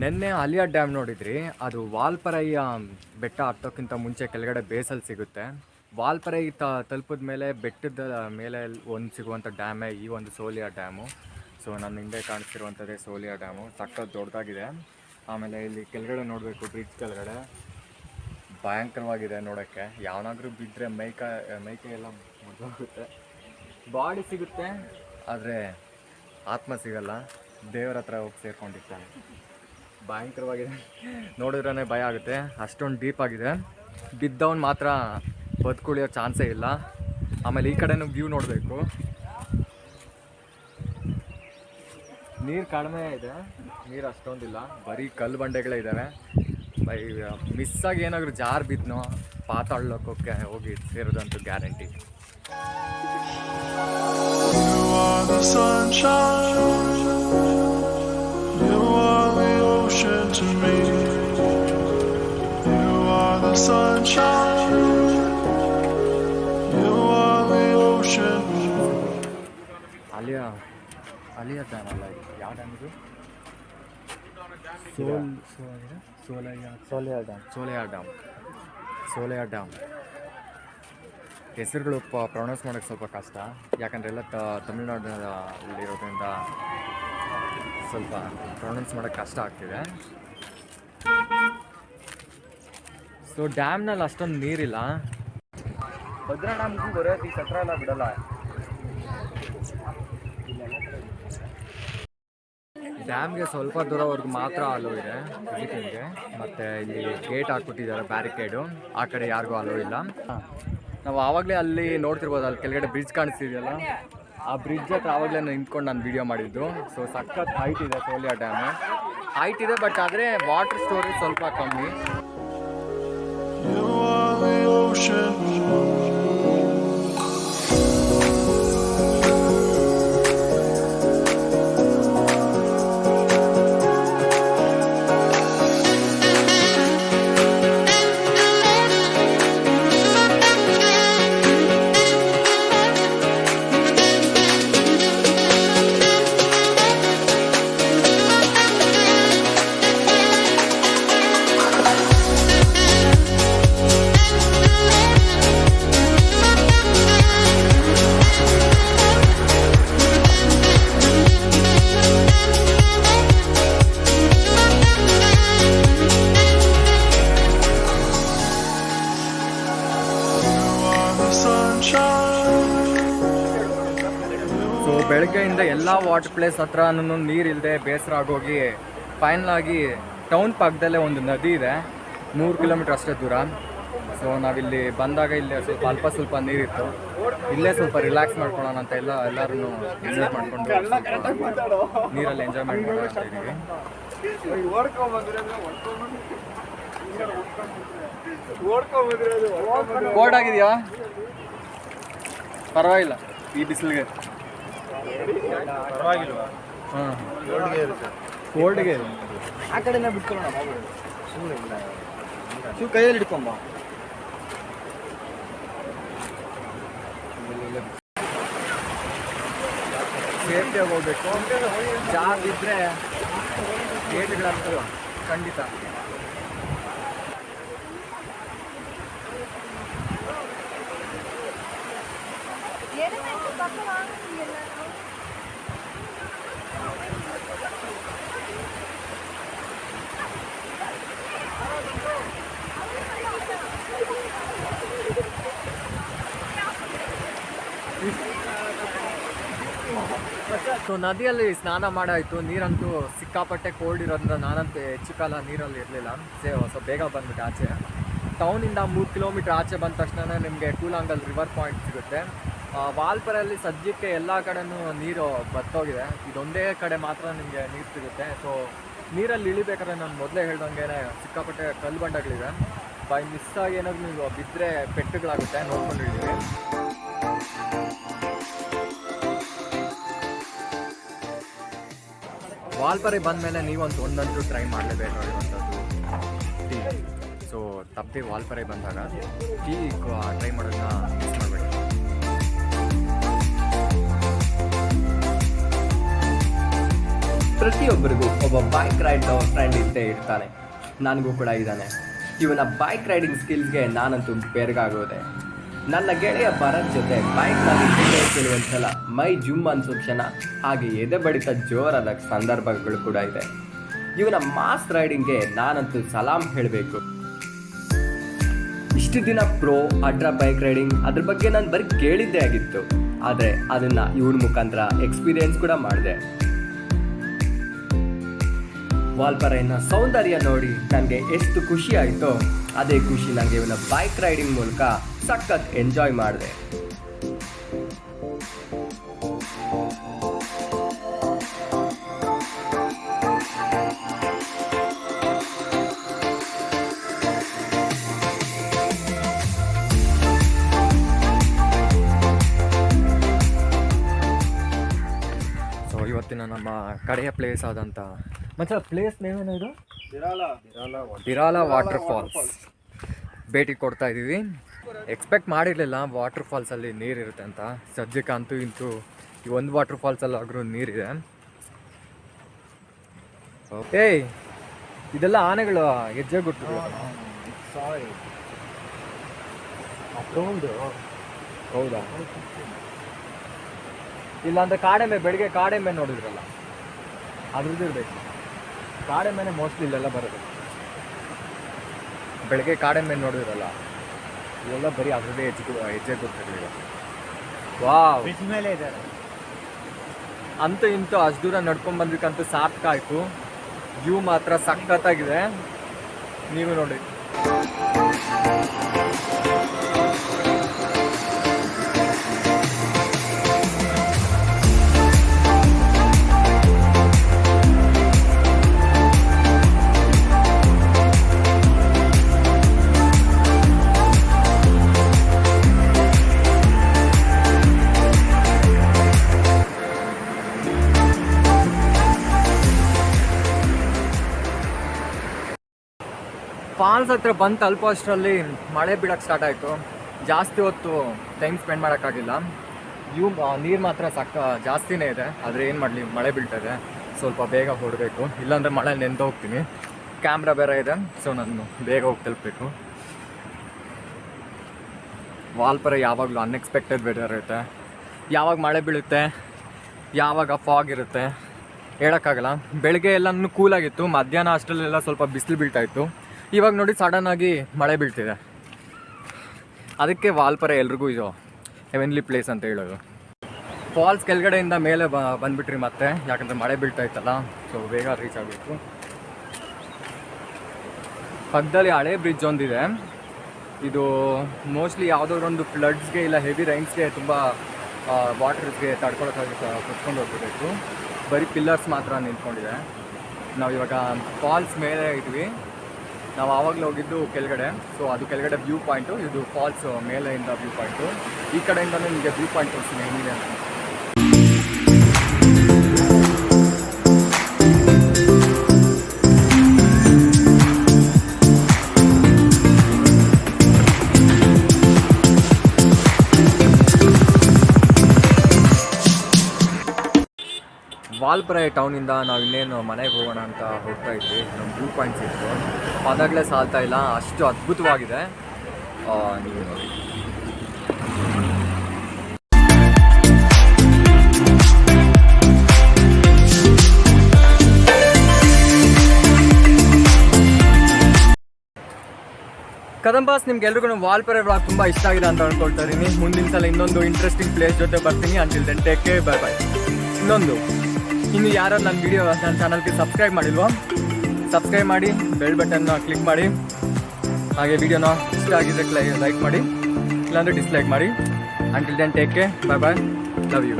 ನಿನ್ನೆ ಅಲಿಯಾ ಡ್ಯಾಮ್ ನೋಡಿದ್ರಿ? ಅದು ವಾಲ್ಪರಯ್ಯ ಬೆಟ್ಟ ಹತ್ತೋಕ್ಕಿಂತ ಮುಂಚೆ ಕೆಳಗಡೆ ಬೇಸಲ್ಲಿ ಸಿಗುತ್ತೆ. ವಾಲ್ಪರೈ ತ, ತಲುಪಿದ ಮೇಲೆ, ಬೆಟ್ಟದ ಮೇಲೆ ಒಂದು ಸಿಗುವಂಥ ಡ್ಯಾಮೇ ಈ ಒಂದು ಸೋಲಿಯಾ ಡ್ಯಾಮು. ಸೊ ನನ್ನ ಹಿಂದೆ ಕಾಣಿಸ್ತಿರುವಂಥದ್ದೇ ಸೋಲಿಯಾ ಡ್ಯಾಮು. ಸಖತ್ ದೊಡ್ಡದಾಗಿದೆ ಆಮೇಲೆ ಇಲ್ಲಿ ಕೆಳಗಡೆ ನೋಡಬೇಕು, ಬ್ರಿಡ್ಜ್ ಕೆಳಗಡೆ. ಭಯಂಕರವಾಗಿದೆ ನೋಡೋಕ್ಕೆ. ಯಾವನಾದ್ರೂ ಬಿದ್ದರೆ ಮೈಕ, ಮೈಕೈ ಎಲ್ಲ ಮುರಿದೋಗುತ್ತೆ. ಬಾಡಿ ಸಿಗುತ್ತೆ, ಆದರೆ ಆತ್ಮ ಸಿಗಲ್ಲ. ದೇವರ ಹತ್ರ ಹೋಗಿ ಸೇರ್ಕೊಂಡಿರ್ತಾನೆ. ಭಯಂಕರವಾಗಿದೆ. ನೋಡಿದ್ರೇ ಭಯ ಆಗುತ್ತೆ. ಅಷ್ಟೊಂದು ಡೀಪ್ ಆಗಿದೆ. ಬಿದ್ದವನು ಮಾತ್ರ ಬದುಕುಳಿಯೋ ಚಾನ್ಸೇ ಇಲ್ಲ. ಆಮೇಲೆ ಈ ಕಡೆನೂ ವ್ಯೂ ನೋಡಬೇಕು. ನೀರು ಕಡಿಮೆ ಇದೆ. ನೀರು ಅಷ್ಟೊಂದಿಲ್ಲ. ಬರೀ ಕಲ್ಲು ಬಂಡೆಗಳೇ ಇದ್ದಾವೆ ಬೈ ಮಿಸ್ಸಾಗಿ ಏನಾದರೂ ಜಾರ್ ಬಿದ್ನೋ ಪಾತಾಡ್ಲೋಕೋಕ್ಕೆ ಹೋಗಿ ಸೇರೋದಂತೂ guarantee the sunshine. You are the ocean. ಅಲಿಯ ಅಲಿಯ ಡ್ಯಾಮ್ ಅಲ್ಲ ಇದು? ಯಾವ ಡ್ಯಾಮ್ ಇದು? ಸೋಲ್ ಸೋಲಯ್ಯ. Soleya dam. Soleya dam. Soleya dam. ಹೆಸರುಗಳು ಪ್ರೊನೌನ್ಸ್ ಮಾಡೋಕೆ ಸ್ವಲ್ಪ ಕಷ್ಟ. ಯಾಕಂದರೆ ಎಲ್ಲ ತ ತಮಿಳ್ನಾಡಿನಲ್ಲಿರೋದ್ರಿಂದ ಸ್ವಲ್ಪ ಪ್ರೊನೌನ್ಸ್ ಮಾಡೋಕೆ ಕಷ್ಟ ಆಗ್ತಿದೆ. ಸೊ ಡ್ಯಾಮ್ನಲ್ಲಿ ಅಷ್ಟೊಂದು ನೀರಿಲ್ಲ. ಭದ್ರಾ ಡ್ಯಾಮ್ಗೂ ಬರೋದು ಈ ಸತ್ರ ಎಲ್ಲ ಬಿಡಲ್ಲ. ಡ್ಯಾಮ್ಗೆ ಸ್ವಲ್ಪ ದೂರವರೆಗೂ ಮಾತ್ರ ಅಲೋ ಇದೆ ವಿಸಿಟಿಂಗ್ಗೆ ಮತ್ತು ಇಲ್ಲಿ ಗೇಟ್ ಹಾಕ್ಬಿಟ್ಟಿದ್ದಾರೆ ಬ್ಯಾರಿಕೇಡು ಆ ಕಡೆ ಯಾರಿಗೂ ಅಲೋ ಇಲ್ಲ. ನಾವು ಆವಾಗಲೇ ಅಲ್ಲಿ ನೋಡ್ತಿರ್ಬೋದು ಅಲ್ಲಿ ಕೆಳಗಡೆ ಬ್ರಿಡ್ಜ್ ಕಾಣಿಸ್ತಿದೆಯಲ್ಲ? ಆ ಬ್ರಿಡ್ಜ್ ಹತ್ರ ಆವಾಗಲೇ ನಿಂತ್ಕೊಂಡು ನಾನು ವೀಡಿಯೋ ಮಾಡಿದ್ದು. ಸೊ ಸಖತ್ ಹೈಟ್ ಇದೆ ಸೋಲಿಯಾ ಡ್ಯಾಮು ಹೈಟ್ ಇದೆ ಬಟ್ ಆದರೆ ವಾಟರ್ ಸ್ಟೋರೇಜ್ ಸ್ವಲ್ಪ ಕಮ್ಮಿ. ವಾಟರ್ ಪ್ಲೇಸ್ ಹತ್ರನೂ ನೀರಿಲ್ಲದೆ ಬೇಸರ ಆಗೋಗಿ ಫೈನಲ್ ಆಗಿ ಟೌನ್ ಪಕ್ಕದಲ್ಲೇ ಒಂದು ನದಿ ಇದೆ. ಮೂರು ಕಿಲೋಮೀಟ್ರ್ ಅಷ್ಟೇ ದೂರ. ಸೊ ನಾವಿಲ್ಲಿ ಬಂದಾಗ ಇಲ್ಲಿ ಸ್ವಲ್ಪ ಅಲ್ಪ ಸ್ವಲ್ಪ ನೀರಿತ್ತು. ಇಲ್ಲೇ ಸ್ವಲ್ಪ ರಿಲ್ಯಾಕ್ಸ್ ಮಾಡ್ಕೊಳ್ಳೋಣ ಅಂತ ಎಲ್ಲ ಎಲ್ಲರೂ ಎಂಜಾಯ್ ಮಾಡ್ಕೊಂಡು ನೀರಲ್ಲಿ ಎಂಜಾಯ್ ಮಾಡೋಣ ಅಂತ ಆಗಿದೆಯಾ? ಪರವಾಗಿಲ್ಲ. ಈ ಬಿಸಿಲಿಗೆ. ಹಾಂ ಕೋಲ್ಡ್ಗೆ ಆ ಕಡೆನೇ ಬಿಟ್ಕೊಳ್ಳೋಣ ನೀವು ಕೈಯಲ್ಲಿ ಹಿಡ್ಕೊಂಬ ಸೇಫ್ಟಿಯಾಗಿ ಹೋಗ್ಬೇಕು. ಜಾಬ್ ಇದ್ದರೆ ಗೇಟ್ಗಳಂತೂ ಖಂಡಿತ. ಸೊ ನದಿಯಲ್ಲಿ ಸ್ನಾನ ಮಾಡಾಯಿತು. ನೀರಂತೂ ಸಿಕ್ಕಾಪಟ್ಟೆ ಕೋಲ್ಡ್ ಇರೋದ್ರಿಂದ ನಾನಂತೂ ಹೆಚ್ಚು ಕಾಲ ನೀರಲ್ಲಿ ಇರಲಿಲ್ಲ. ಸೇ ಸ್ವಲ್ಪ ಬೇಗ ಬಂದ್ಬಿಟ್ಟು ಆಚೆ. ಟೌನಿಂದ ಮೂರು ಕಿಲೋಮೀಟ್ರ್ ಆಚೆ ಬಂದ ತಕ್ಷಣ ನಿಮಗೆ ಕೂಲಾಂಗಲ್ ರಿವರ್ ಪಾಯಿಂಟ್ ಸಿಗುತ್ತೆ. ವಾಲ್ಪರಲ್ಲಿ ಸದ್ಯಕ್ಕೆ ಎಲ್ಲ ಕಡೆನೂ ನೀರು ಬತ್ತೋಗಿದೆ. ಇದೊಂದೇ ಕಡೆ ಮಾತ್ರ ನಿಮಗೆ ನೀರು ಸಿಗುತ್ತೆ. ಸೊ ನೀರಲ್ಲಿ ಇಳಿಬೇಕಾದ್ರೆ ನಾನು ಮೊದಲೇ ಹೇಳ್ದಂಗೆ ಸಿಕ್ಕಾಪಟ್ಟೆ ಕಲ್ಲು ಬಂಡಗಳಿವೆ. ಬೈ ಮಿಸ್ ಆಗಿ ಏನಾದ್ರು ನೀವು ಬಿದ್ದರೆ ಪೆಟ್ಟುಗಳಾಗುತ್ತೆ ನೋಡ್ಕೊಂಡು ವಾಲ್ಪರೆ ಬಂದಮೇಲೆ ನೀವಂತೂ ಒಂದಂತೂ ಟ್ರೈ ಮಾಡಲೇಬೇಕು ಮಾಡಲೇಬೇಕಾಗಿರುವಂಥದ್ದು ಟೀ ಸೊ ತಪ್ಪಿ ವಾಲ್ಪರೆ ಬಂದಾಗ ಟೀ ಟ್ರೈ ಮಾಡೋದನ್ನ ಮಿಸ್ ಮಾಡಬೇಡಿ. ಪ್ರತಿಯೊಬ್ಬರಿಗೂ ಒಬ್ಬ ಬೈಕ್ ರೈಡ್ ಫ್ರೆಂಡ್ ಇದ್ದೇ ಇರ್ತಾನೆ. ನನಗೂ ಕೂಡ ಇದ್ದಾನೆ. ಇವನ ಬೈಕ್ ರೈಡಿಂಗ್ ಸ್ಕಿಲ್ಸ್ಗೆ ನಾನಂತೂ ಬೆರಗಾಗೋದೆ. ನನ್ನ ಗೆಳೆಯ ಭರತ್ ಜೊತೆ ಬೈಕ್ನಲ್ಲಿ ಕೆಲವೊಂದ್ಸಲ ಮೈ ಜುಮ್ ಅನ್ಸೋ ಕ್ಷಣ, ಹಾಗೆ ಎದೆ ಬಡಿತ ಜೋರಾದ ಸಂದರ್ಭಗಳು ಕೂಡ ಇದೆ. ಇವನ ಮಾಸ್ ರೈಡಿಂಗ್ಗೆ ನಾನಂತೂ ಸಲಾಂ ಹೇಳಬೇಕು. ಇಷ್ಟು ದಿನ ಪ್ರೋ ಅಡ್ರಾ ಬೈಕ್ ರೈಡಿಂಗ್, ಅದ್ರ ಬಗ್ಗೆ ನಾನು ಬರೀ ಕೇಳಿದ್ದೇ ಆಗಿತ್ತು. ಆದರೆ ಅದನ್ನ ಇವನ ಮುಖಾಂತರ ಎಕ್ಸ್ಪೀರಿಯನ್ಸ್ ಕೂಡ ಮಾಡಿದೆ. ವಾಲ್ಪರೈನ ಸೌಂದರ್ಯ ನೋಡಿ ನನಗೆ ಎಷ್ಟು ಖುಷಿ ಆಯಿತೋ, ಅದೇ ಖುಷಿ ನನಗೆ ಇವನ ಬೈಕ್ ರೈಡಿಂಗ್ ಮೂಲಕ ಸಖತ್ ಎಂಜಾಯ್ ಮಾಡಿದೆ. ಸೊ ಇವತ್ತಿನ ನಮ್ಮ ಕಡೆಯ ಪ್ಲೇಸ್ ಆದಂಥ ಮತ್ತೆ ಪ್ಲೇಸ್ ನೇಮೇನು ಇದು? ಬಿರಾಲ ವಾಟರ್ ಫಾಲ್ಸ್ ಭೇಟಿ ಕೊಡ್ತಾ ಇದ್ದೀವಿ ಎಕ್ಸ್ಪೆಕ್ಟ್ ಮಾಡಿರಲಿಲ್ಲ ವಾಟರ್ ಫಾಲ್ಸಲ್ಲಿ ನೀರಿರುತ್ತೆ ಅಂತ. ಸದ್ಯಕ್ಕೆ ಅಂತೂ ಇಂತೂ ಈ ಒಂದು ವಾಟರ್ ಫಾಲ್ಸಲ್ಲಾದರೂ ನೀರಿದೆ. ಏಯ್ ಇದೆಲ್ಲ ಆನೆಗಳು ಹೆಜ್ಜೆ ಗುಟ್ಟು ಹೌದಾ? ಇಲ್ಲಾಂದ್ರೆ ಕಾಡೆಮ್ಮೆ ಬೆಳಿಗ್ಗೆ ಕಾಡೆಮ್ಮೆ ನೋಡಿದ್ರಲ್ಲ ಅದ್ರದ್ದು ಇರಬೇಕು. ಕಾಡೆಮ್ಮೆನೆ ಮೋಸ್ಟ್ಲಿ ಇಲ್ಲೆಲ್ಲ ಬರೋದು. ಬೆಳಗ್ಗೆ ಕಾಡೆಮ್ಮೆ ನೋಡಿದ್ರಲ್ಲ ಇವೆಲ್ಲ ಬರೀ ಅದರದೇ ಹೆಜ್ಜೆ ಹೆಜ್ಜೆ ಗೊತ್ತಿರಲಿಲ್ಲ ವಾವ್. ಮೇಲೆ ಇದ್ದಾರೆ. ಅಂತೂ ಇಂತೂ ಅಷ್ಟು ದೂರ ನಡ್ಕೊಂಡ್ ಬಂದಕ್ಕಂತೂ ಸಾರ್ಥಕ ಆಯ್ತು. ವ್ಯೂ ಮಾತ್ರ ಸಖತ್ತಾಗಿದೆ. ನೀವು ನೋಡಿ. ಫಾಲ್ಸ್ ಹತ್ರ ಬಂದು ತಲುಪೋ ಅಷ್ಟರಲ್ಲಿ ಮಳೆ ಬೀಳಕ್ಕೆ ಸ್ಟಾರ್ಟ್ ಆಯಿತು. ಜಾಸ್ತಿ ಹೊತ್ತು ಟೈಮ್ ಸ್ಪೆಂಡ್ ಮಾಡೋಕ್ಕಾಗಿಲ್ಲ. ಇವು ನೀರು ಮಾತ್ರ ಸಕ್ಕ ಜಾಸ್ತಿನೇ ಇದೆ. ಆದರೆ ಏನು ಮಾಡಲಿ, ಮಳೆ ಬೀಳ್ತದೆ. ಸ್ವಲ್ಪ ಬೇಗ ಹೊರಡಬೇಕು ಇಲ್ಲಾಂದರೆ ಮಳೆ ನೆಂದು ಹೋಗ್ತೀನಿ. ಕ್ಯಾಮ್ರಾ ಬೇರೆ ಇದೆ ಸೊ ನಾನು ಬೇಗ ಹೋಗಿ ತಲುಪಬೇಕು. ವಾಲ್ಪರ ಯಾವಾಗಲೂ ಅನ್ಎಕ್ಸ್ಪೆಕ್ಟೆಡ್ ವೆದರ್ ಇರುತ್ತೆ. ಯಾವಾಗ ಮಳೆ ಬೀಳುತ್ತೆ, ಯಾವಾಗ ಫಾಗ್ ಇರುತ್ತೆ, ಹೇಳೋಕ್ಕಾಗಲ್ಲ. ಬೆಳಗ್ಗೆ ಎಲ್ಲನೂ ಕೂಲಾಗಿತ್ತು ಮಧ್ಯಾಹ್ನ ಅಷ್ಟರಲ್ಲೆಲ್ಲ ಸ್ವಲ್ಪ ಬಿಸಿಲು ಬೀಳ್ತಾ ಇತ್ತು. ಇವಾಗ ನೋಡಿ ಸಡನ್ನಾಗಿ ಮಳೆ ಬೀಳ್ತಿದೆ. ಅದಕ್ಕೆ ವಾಲ್ಪರೆ ಎಲ್ರಿಗೂ ಇದು ಹೆವೆನ್ಲಿ ಪ್ಲೇಸ್ ಅಂತ ಹೇಳೋದು. ಫಾಲ್ಸ್ ಕೆಳಗಡೆಯಿಂದ ಮೇಲೆ ಬ ಬಂದ್ಬಿಟ್ರಿ ಮತ್ತೆ, ಯಾಕಂದರೆ ಮಳೆ ಬೀಳ್ತಾ ಇತ್ತಲ್ಲ ಸೊ ಬೇಗ ರೀಚ್ ಆಗಬೇಕು. ಪಕ್ಕದಲ್ಲಿ ಹಳೆ ಬ್ರಿಡ್ಜ್ ಒಂದಿದೆ. ಇದು ಮೋಸ್ಟ್ಲಿ ಯಾವುದಾದ್ರು ಒಂದು ಫ್ಲಡ್ಸ್ಗೆ ಇಲ್ಲ ಹೆವಿ ರೈನ್ಸ್ಗೆ ತುಂಬ ವಾಟರ್ಸ್ಗೆ ತಡ್ಕೊಳಕ್ಕಾಗಿ ಕುತ್ಕೊಂಡು ಹೋಗ್ಬಿಟ್ಟು ಬರೀ ಪಿಲ್ಲರ್ಸ್ ಮಾತ್ರ ನಿಂತ್ಕೊಂಡಿದೆ. ನಾವು ಇವಾಗ ಫಾಲ್ಸ್ ಮೇಲೆ ಇದ್ವಿ. ನಾವು ಆವಾಗಲೇ ಹೋಗಿದ್ದು ಕೆಳಗಡೆ. ಸೊ ಅದು ಕೆಳಗಡೆ ವ್ಯೂ ಪಾಯಿಂಟು ಇದು ಫಾಲ್ಸ್ ಮೇಲೆಯಿಂದ ವ್ಯೂ ಪಾಯಿಂಟು ಈ ಕಡೆಯಿಂದ ನಿಮಗೆ ವ್ಯೂ ಪಾಯಿಂಟ್ ತೋರಿಸ್ತೀನಿ ಹೆಂಗಿದೆ ಅಂತ. ವಾಲ್ಪರೆ ಟೌನಿಂದ ನಾವು ಇನ್ನೇನು ಮನೆಗೆ ಹೋಗೋಣ ಅಂತ ಹೋಗ್ತಾ ಇದ್ವಿ. ನಮ್ಮ ವ್ಯೂ ಪಾಯಿಂಟ್ಸ್ ಇತ್ತು. ಪದಗಳೇ ಸಾಲ್ತಾ ಇಲ್ಲ. ಅಷ್ಟು ಅದ್ಭುತವಾಗಿದೆ. ನೀವು ನೋಡಿ. ಕದಂಬಾಸ್ ನಿಮ್ಗೆಲ್ರಿಗೂ ವಾಲ್ಪರೆ ವ್ಲಾಗ್ ತುಂಬ ಇಷ್ಟ ಆಗಿದೆ ಅಂತ ಅನ್ಕೊಳ್ತಾ ಇದೀನಿ ಮುಂದಿನ ಸಲ ಇನ್ನೊಂದು ಇಂಟ್ರೆಸ್ಟಿಂಗ್ ಪ್ಲೇಸ್ ಜೊತೆ ಬರ್ತೀನಿ. Until then take care bye bye ಇನ್ನೊಂದು. ಇನ್ನು ಯಾರು ನನ್ನ ವಿಡಿಯೋ ನನ್ನ ಚಾನಲ್ಗೆ ಸಬ್ಸ್ಕ್ರೈಬ್ ಮಾಡಿಲ್ವೋ ಸಬ್ಸ್ಕ್ರೈಬ್ ಮಾಡಿ ಬೆಲ್ ಬಟನ್ನ ಕ್ಲಿಕ್ ಮಾಡಿ. ಹಾಗೆ ವಿಡಿಯೋನ ಇಷ್ಟ ಆಗಿದ್ದಕ್ಕೆ ಲೈಕ್ ಮಾಡಿ. ಇಲ್ಲಾಂದರೆ ಡಿಸ್ಲೈಕ್ ಮಾಡಿ. Until then take care bye bye love you